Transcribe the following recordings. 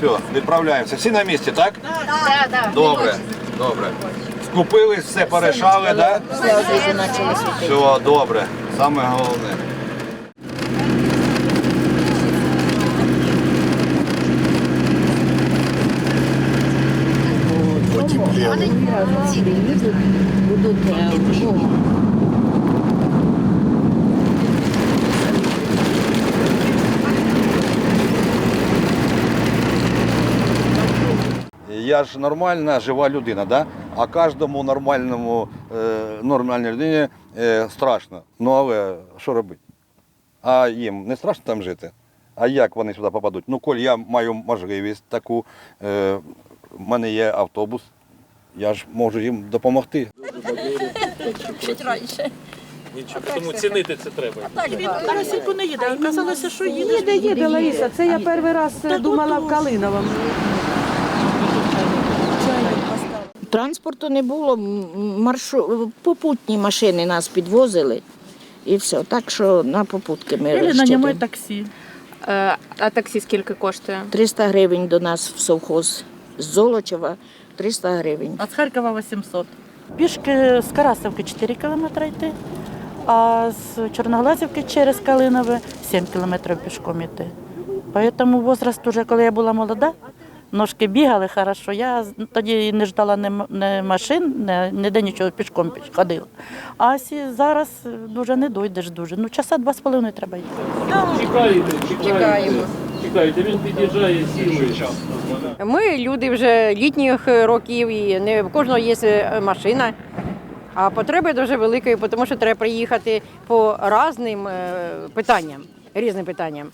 Все, відправляємося. Всі на місці, так? Да, да. Добре, добре. Скупились, все порішали, так? Все добре. Саме головне. Будуть, е, Я ж нормальна, жива людина, да? а кожному нормальному, е, нормальній людині е, страшно. Ну але що робити? А їм не страшно там жити? А як вони сюди попадуть? Ну, коль я маю можливість таку, е, в мене є автобус, я ж можу їм допомогти. Нічого, тому цінити це треба. На Російку не їде, а казалося, що їде. Їде, їде, Лариса. Це я перший раз думала в Калиновому. Транспорту не було, м- маршу... попутні машини нас підвозили і все. Так що на попутки ми Или розчитуємо. нанімає таксі. Е, А таксі скільки коштує? 300 гривень до нас в совхоз з Золочева, 300 гривень. А з Харкова 800. Пішки з Карасовки 4 кілометри йти, а з Чорноглазівки через Калинове 7 кілометрів пішком йти. Тому возраст уже, коли я була молода, ножки бігали хорошо. Я тоді не ждала ні, ні машин, ні, ніде нічого пішком піш- ходила. А сі, зараз е, дуже не дойдеш дуже. Ну, часа два з половиною треба йти. Чекаєте, чекаєте. Чекаєте, він під'їжджає сілою. Ми люди вже літніх років, і не в кожного є е, машина. А потреби дуже великої, тому що треба приїхати по різним е, питанням, різним питанням.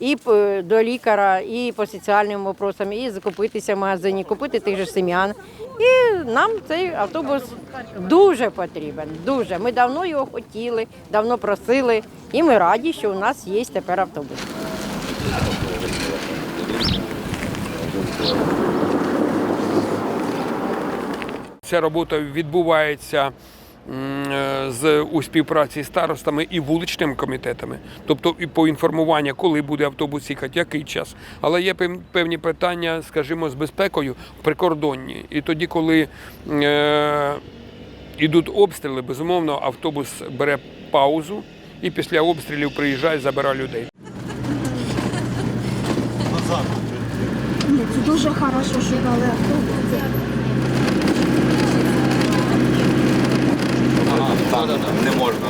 І до лікаря, і по соціальним вопросам, і закупитися в магазині, купити тих же сем'ян. І нам цей автобус дуже потрібен. Дуже. Ми давно його хотіли, давно просили, і ми раді, що у нас є тепер автобус. Ця робота відбувається е, з у співпраці з старостами і вуличними комітетами, тобто і по інформуванню, коли буде автобус їхати, який час. Але є пев- певні питання, скажімо, з безпекою прикордонні. І тоді, коли е, йдуть обстріли, безумовно, автобус бере паузу і після обстрілів приїжджає, забирає людей. Це дуже хорошо, що дали автобус. Ага, так, не можна.